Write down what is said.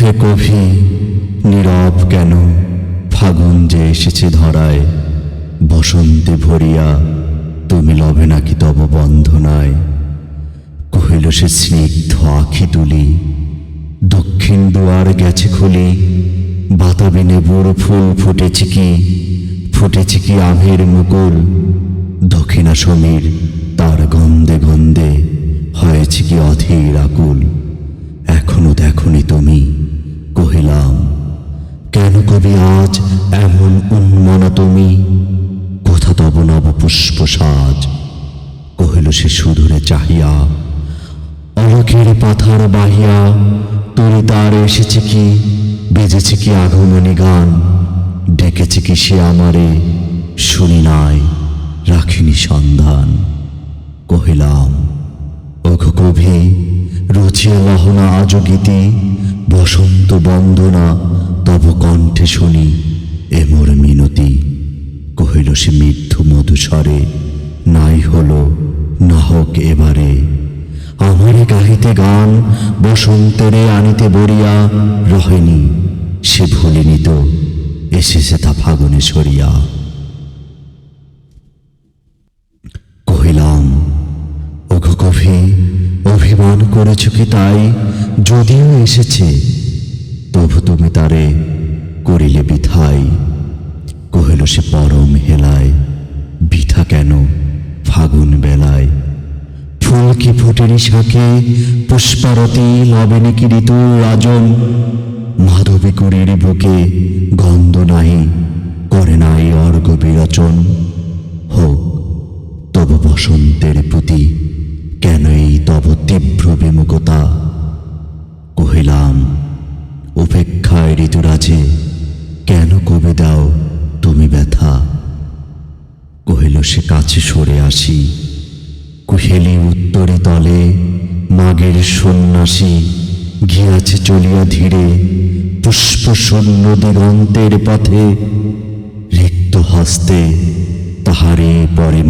হে কভি, নীরব কেন? ফাগুন যে এসেছে ধরায়, বসন্তে ভরিয়া, তুমি লবে নাকি তব বন্ধনায়? কহিল সে স্নিগ্ধ আখি তুলি, দক্ষিণ দুয়ার গেছে খুলি, বাতাবি নেবুর ফুল ফুটেছে কি? ফুটেছে কি আমের মুকুল? দক্ষিণা সমীর তার গন্ধে গন্ধে হয়েছে কি অধীর আকুল এখনও দেখনি তুমি কহিলাম কবি আজ এমন উন্মনা তুমি। কোথা তব নব পুষ্প সাজ? কহিল সে সুদূরে চাহিয়া, অলকের পাথার বাহিয়া তরি তার এসেছে কি, বেজেছে কি আগমনী গান? ডেকেছে কি সে আমারে, শুনি নাই, রাখিনি সন্ধান। কহিলাম ওঘ কভি রচিয়া লহনা আজ গীতি, বসন্ত বন্দনা তব কণ্ঠে শুনি এ মোর মিনতি। কহিল, সে মিথ্যু মধুস্বরে নাই হলো, না হোক এবারে। আমারে গাহিতে গান, বসন্তেরে আনিতে বরিয়া রহেনি, সে ভুলিনি তো এসেছে তা ফাগুনে সরিয়া। কহিলাম, ওগো কভি অভিমান করেছ কি তাই? যদিও এসেছে, তবু তুমি তারে কি ফুটেনি শাকে পুষ্পারতি লবেনি কি ঋতু রাজন মাধবী কুড়ির বুকে গন্ধ নাই, করে নাই অর্ঘ বিরচন। হোক, তব বসন্তের প্রতি কেন এই তব তীব্র বিমুখতা? কহিলাম, উপেক্ষায় ঋতুরাজে, কেন কবে দাও তুমি ব্যথা? কহিল, সে কাছে সরে আসি। কুহেলি উত্তরে তলে, মাগের সন্ন্যাসী ঘিয়াছে চলিয়া ধীরে পুষ্প শূন্য দিগন্তের পথে রিক্ত হস্তে তাহারে পরে